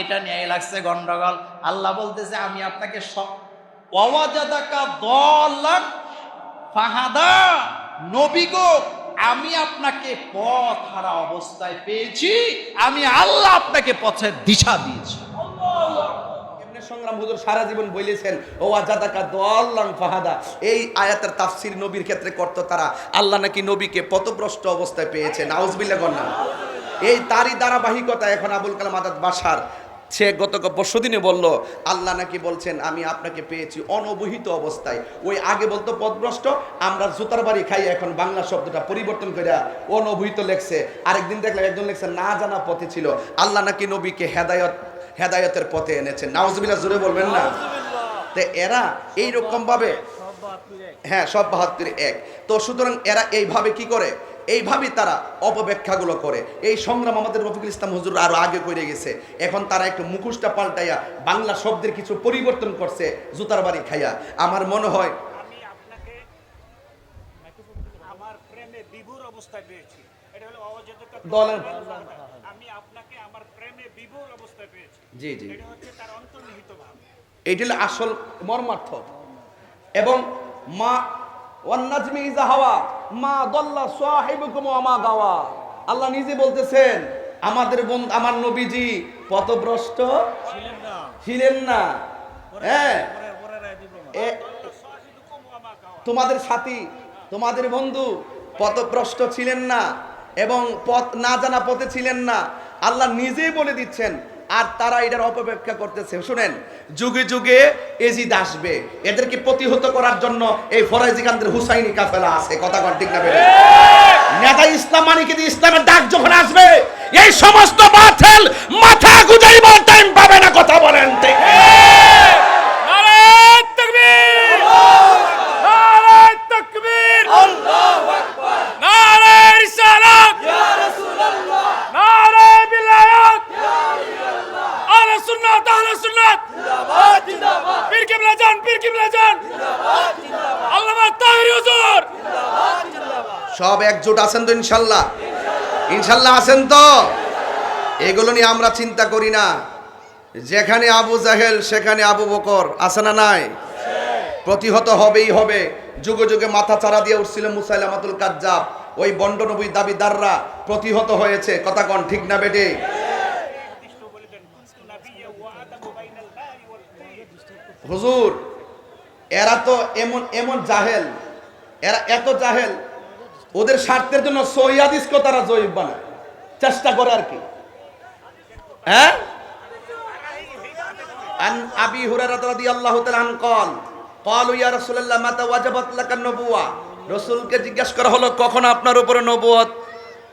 এটা নিয়ে লাগছে গন্ডগোল। আল্লাহ বলতেছে, আমি আপনাকে ফাহাদা। আমি আপনাকে পথ হারা অবস্থায় পেয়েছি, আমি আল্লাহ আপনাকে পথের দিশা দিয়েছি। সংগ্রাম হুজুর সারা জীবন বলেছেন ফাহাদা। এই আয়াতের নবীর ক্ষেত্রে করত তারা। আল্লাহ নাকি নবীকে পথভ্রষ্ট অবস্থায় পেয়েছে। নাউজবিল্লা গন্না। এই তারই ধারাবাহিকতা এখন আবুল কালাম আদাদ বাসার। সে গত পরশুদিনে বলল আল্লাহ নাকি বলছেন আমি আপনাকে পেয়েছি অনবহিত অবস্থায়। ওই আগে বলতো পথভ্রষ্ট আমরা জুতার বাড়ি খাই এখন বাংলা শব্দটা পরিবর্তন করে অনবহিত লেখছে। আরেকদিন দেখলাম একজন লেখছে না জানা পথে ছিল। আল্লাহ নাকি নবীকে হেদায়ত হেদায়তের পথে এনেছেন নাউজবিল্লাহ জোরে বলবেন না? তো এরা এইরকম ভাবে হ্যাঁ সব বাহাত্তর এক। তো সুতরাং এরা এইভাবে কি করে? এইভাবেই তারা অপব্যাখ্যাগুলো করে। এই সংগ্রাম আমাদের রফিকুল ইসলাম হুজুর আরও আগে করে গেছে। এখন তারা একটু মুখোশটা পাল্টাইয়া বাংলা শব্দের কিছু পরিবর্তন করছে জুতার বাড়ি খাইয়া। আমার মনে হয় আমি আপনাকে আমার প্রেমে অবস্থায় পেয়েছি। এটা হলো দলের- আমি আপনাকে আমার প্রেমে বিভুর অবস্থায় পেয়েছি। জি জি। এটা হচ্ছে তার অন্তর্নিহিত ভাব। এইটি হলো আসল মর্মার্থ। এবং মা ওয়ান্নাজমি ইজা হাওয়া মা দল্লা সাহিবুকুম ওয়া মা গাওয়া। আল্লাহ নিজে বলতেছেন আমাদের বন্ধু আমার নবীজি পথভ্রষ্ট ছিলেন না। ছিলেন না। হ্যাঁ। তোমাদের সাথী তোমাদের বন্ধু পথভ্রষ্ট ছিলেন না এবং পথ না জানা পথে ছিলেন না। আল্লাহ নিজেই বলে দিচ্ছেন আর তারা এটার অপব্যাখ্যা করতেছে। শুনেন যুগে যুগে এজিদ আসবে। এদেরকে প্রতিহত করার জন্য এই ফরাইজিকান্তের হুসাইনি কাফেলা আছে। কথা কন ঠিক না নেতা ইসলাম মানে কিন্তু ইসলামের ডাক যখন আসবে এই সমস্ত বাতিল মাথা গুজাইবার টাইম পাবে না কথা বলেন ঠিক। সব একজোট আছেন তো ইনশাল্লাহ। ইনশাল্লাহ আছেন তো? এগুলো নিয়ে আমরা চিন্তা করি না। যেখানে আবু জাহেল, সেখানে আবু বকর, আছে না নাই? প্রতিহত হবেই হবে। যুগে যুগে মাথা চারা দিয়ে উঠছিল মুসাইলামাতুল কাজ্জাব। ওই বন্ডনবী দাবিদাররা প্রতিহত হয়েছে। কথা কন, ঠিক না বেটে? হুজুর, এরা তো এমন এমন জাহেল। এরা এত জাহেল ওদের স্বার্থের জন্য সহিদিসকে তারা জয়ীব বানায় চেষ্টা করে আর কি হ্যাঁ আন আবি হুরায়রা রাদিয়াল্লাহু তাআলা আন قال قالوا يا رسول الله متى وجبت لك النبوة রাসূলকে জিজ্ঞেস করা হলো কখন আপনার উপরে নবুয়ত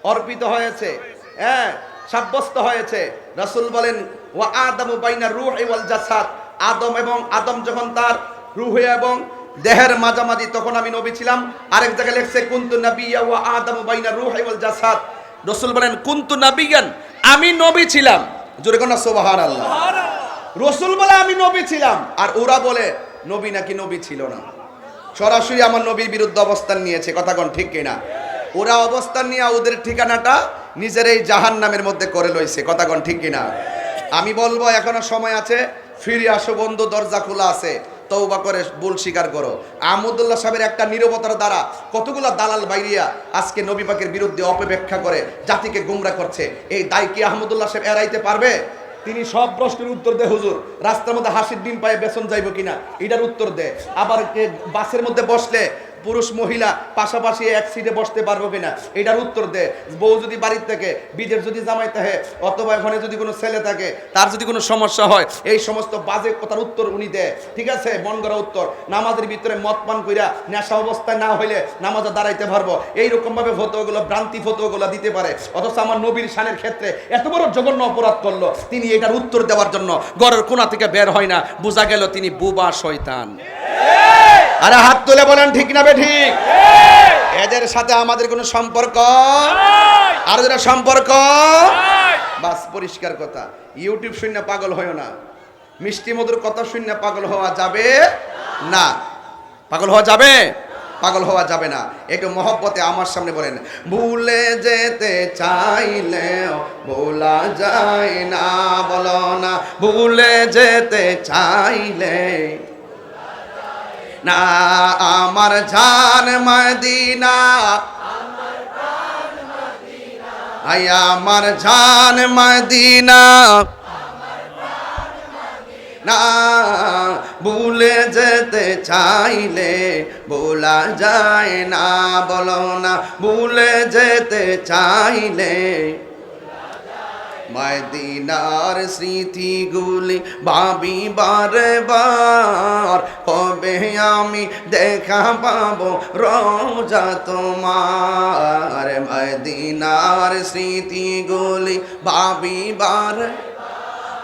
অর্পিত হয়েছে হ্যাঁ সাব্যস্ত হয়েছে রাসূল বলেন ওয়া আদামু বাইনা রূহি ওয়াল জাসাদ আদম এবং আদম যখন তার রূহে এবং দেহের মাঝামাঝি তখন আমি নবী ছিলাম। আরেক জায়গায় লেখছে কুনতু নাবিয়্যা ওয়া আদামু বাইনা রূহি ওয়াল জাসাদ। রাসূল বলেন কুনতু নাবিয়ান আমি নবী ছিলাম। জোরে কোন সুবহানাল্লাহ। রসুল বলে আমি নবী ছিলাম। আর ওরা বলে নবী নাকি নবী ছিল না। সরাসরি আমার নবীর বিরুদ্ধে অবস্থান নিয়েছে কথা কোন ঠিক কিনা? ওরা অবস্থান নিয়ে ওদের ঠিকানাটা নিজের এই জাহান নামের মধ্যে করে লইছে কথা কোন ঠিক কিনা? আমি বলব এখনও সময় আছে ফিরে আসো বন্ধু দরজা খোলা আছে। তৌবা করে ভুল স্বীকার করো। আহমদুল্লাহ সাহেবের একটা নিরবতার দ্বারা কতগুলা দালাল বাইরিয়া আজকে নবী পাকের বিরুদ্ধে অপব্যাখ্যা করে জাতিকে গুমরা করছে। এই দায় কি আহমদুল্লাহ সাহেব এড়াইতে পারবে? তিনি সব প্রশ্নের উত্তর দেয় হুজুর। রাস্তার মধ্যে হাসির ডিম পায়ে বেসন যাইব কিনা? এটার উত্তর দেয় আবার বাসের মধ্যে বসলে পুরুষ মহিলা পাশাপাশি এক সিটে বসতে পারব কিনা? এটার উত্তর দে। বউ যদি বাড়ির থেকে, বিদেশ যদি জামাই থাকে, অথবা এখানে যদি কোনো ছেলে থাকে, তার যদি কোনো সমস্যা হয়, এই সমস্ত বাজে কথার উত্তর উনি দেয় ঠিক আছে? মন করা উত্তর। নামাজের ভিতরে মদ পান কইরা নেশা অবস্থায় না হইলে নামাজে দাঁড়াইতে পারব। এইরকম ভাবে ফতোগুলো ভ্রান্তি ফতোগুলো দিতে পারে। অথচ আমার নবীর শানের ক্ষেত্রে এত বড় জঘন্য অপরাধ করল। তিনি এটার উত্তর দেওয়ার জন্য ঘরের কোনা থেকে বের হয় না। বোঝা গেল তিনি বুবা শয়তান। আরে হাত তুলে বলেন ঠিক না বে ঠিক? এদের সাথে আমাদের কোনো সম্পর্ক? আর যারা সম্পর্ক? বাস পরিষ্কার কথা। ইউটিউব শূন্য পাগল হয় না। মিষ্টি মধুর কথা শূন্য পাগল হওয়া যাবে না। পাগল হওয়া যাবে? পাগল হওয়া যাবে না। একটু মহব্বতে আমার সামনে বলেন ভুলে যেতে চাইলে ভোলা যায় না বলো না। ভুলে যেতে চাইলে না, আমার জান মদিনা। আই আমার জান মদিনা। না, ভুলে যেতে চাইলে ভোলা যায় না, বলো না, ভুলে যেতে চাইলে মদিনার স্মৃতিগুলি ভাবি বারে বার কবে আমি দেখা পাবো রোজা তোমার? মদিনার স্মৃতিগুলি ভাবি বারে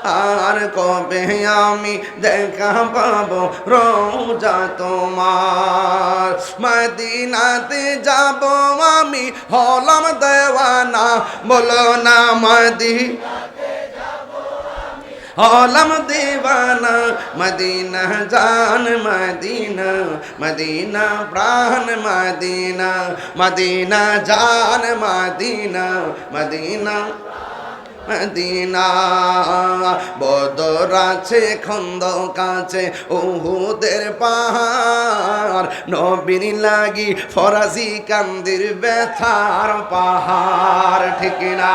আর কবে আমি দেখা পাবো রোজা তোমার মদিনাতে যাব আমি হলাম দেওয়ানা বলো না মদি হলাম দেওয়ানা মদিনা জান মদিনা মদিনা প্রাণ মদিনা মদিনা জান মদিনা মদিনা মদিনা। বদর আছে খন্দ কাছে উহুদের পাহাড়। নবীর লাগি ফরাজি কান্দির ব্যথার পাহাড়, ঠিক না?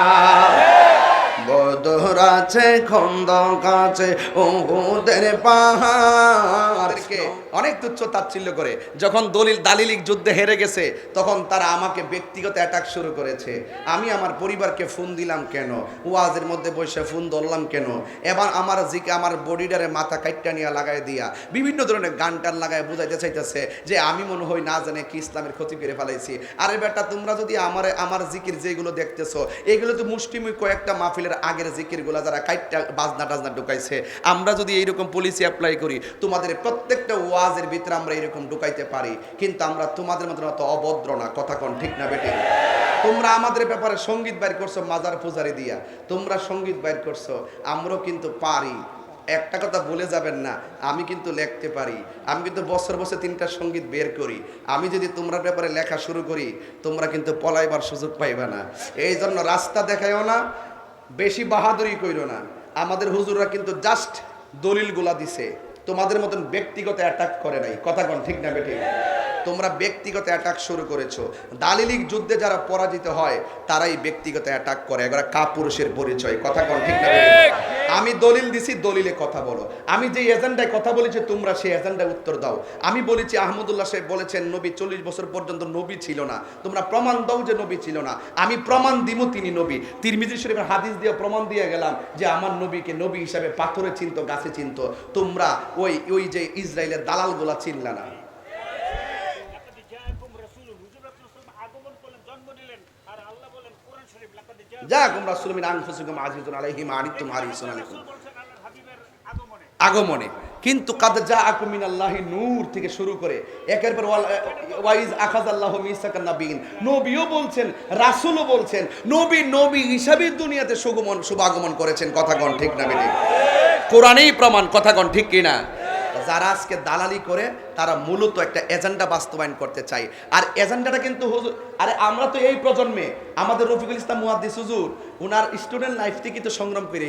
বদর আছে খন্দ কাছে উহুদের পাহাড়কে অনেক তুচ্ছ তাচ্ছিল্য করে। যখন দলিল দালিলিক যুদ্ধে হেরে গেছে, তখন তারা আমাকে ব্যক্তিগত অ্যাটাক শুরু করেছে। আমি আমার পরিবারকে ফোন দিলাম কেন? ওয়াজের মধ্যে বসে ফোন ধরলাম কেন? এবার আমার জিকে, আমার বডিডারে মাথা কাইটটা নিয়ে লাগাই দিয়া, বিভিন্ন ধরনের গান টান লাগায় বুঝাইতে চাইতেছে যে আমি মনে হয় না জানে কি ইসলামের ক্ষতি করে ফেলাইছি। আরে বেটা, তোমরা যদি আমার আমার জিকির যেগুলো দেখতেছো, এগুলো তো মুষ্টিমুই কয়েকটা মাহফিলের আগের জিকিরগুলো যারা কাইটটা বাজনা টাজনা ঢুকাইছে, আমরা যদি এইরকম পলিসি অ্যাপ্লাই করি, তোমাদের প্রত্যেকটা ওয়াজের ভিতরে আমরা এরকম ঢুকাইতে পারি। কিন্তু আমরা তোমাদের মতন অত অভদ্র না, কথা কন ঠিক না বেটে? তোমরা আমাদের ব্যাপারে সংগীত বাইর করছ, মাজার পূজারি দিয়া। তোমরা সংগীত বাইর করছ, আমরাও কিন্তু পারি। একটা কথা বলে যাবেন না, আমি কিন্তু লিখতে পারি। আমি কিন্তু বছর বছর তিনটা সংগীত বের করি। আমি যদি তোমরা ব্যাপারে লেখা শুরু করি, তোমরা কিন্তু পলাইবার সুযোগ পাইবে না। এই জন্য রাস্তা দেখায়ও না বেশি বাহাদুরি কইরো না। আমাদের হুজুররা কিন্তু জাস্ট দলিলগুলা দিছে। তোমাদের মতন ব্যক্তিগত অ্যাটাক করে নাই। কথা কন ঠিক না বেঠিক? তোমরা ব্যক্তিগত অ্যাটাক শুরু করেছ। দালিলিক যুদ্ধে যারা পরাজিত হয় তারাই ব্যক্তিগত অ্যাটাক করে। এগুলো কাপুরুষের পরিচয়। কথা কোন ঠিক না? আমি দলিল দিছি দলিলে কথা বলো। আমি যে এজেন্ডায় কথা বলেছি তোমরা সেই এজেন্ডায় উত্তর দাও। আমি বলেছি আহমদুল্লাহ সাহেব বলেছেন নবী চল্লিশ বছর পর্যন্ত নবী ছিল না। তোমরা প্রমাণ দাও যে নবী ছিল না। আমি প্রমাণ দিব তিনি নবী। তিরমিজি শরীফের হাদিস দিয়ে প্রমাণ দিয়ে গেলাম যে আমার নবীকে নবী হিসাবে পাথরে চিনত গাছে চিনত। তোমরা ওই ওই যে ইসরায়েলের দালালগুলা চিনলা না। যা কুমরা সুলমিন আনফুসুকুম আজিজুন আলাইহিম আনিতুম হারিসুন আলাইকুম। আগমনে। কিন্তু কাদ যা আকুমিন আল্লাহ নূর থেকে শুরু করে, একের পর ওয়াইজ আখাজ আল্লাহ মিসাকান নাবিন নবীও বলছেন, রাসূলও বলছেন, নবী নবী হিসাবে দুনিয়াতে সুগমন, শুভাগমন করেছেন কথাগণ ঠিক না বেটি? কোরআনেই প্রমাণ কথাগণ ঠিক কিনা? যারা আজকে দালালি করে, তারা মূলত একটা এজেন্ডা বাস্তবায়ন করতে চাই আর এজেন্ডাটা কিন্তু হুজুর আরে আমরা তো এই প্রজন্মে, আমাদের রফিকুল ইসলাম মুহাদ্দিস হুজুর ওনার স্টুডেন্ট লাইফ থেকে তো সংগ্রাম করে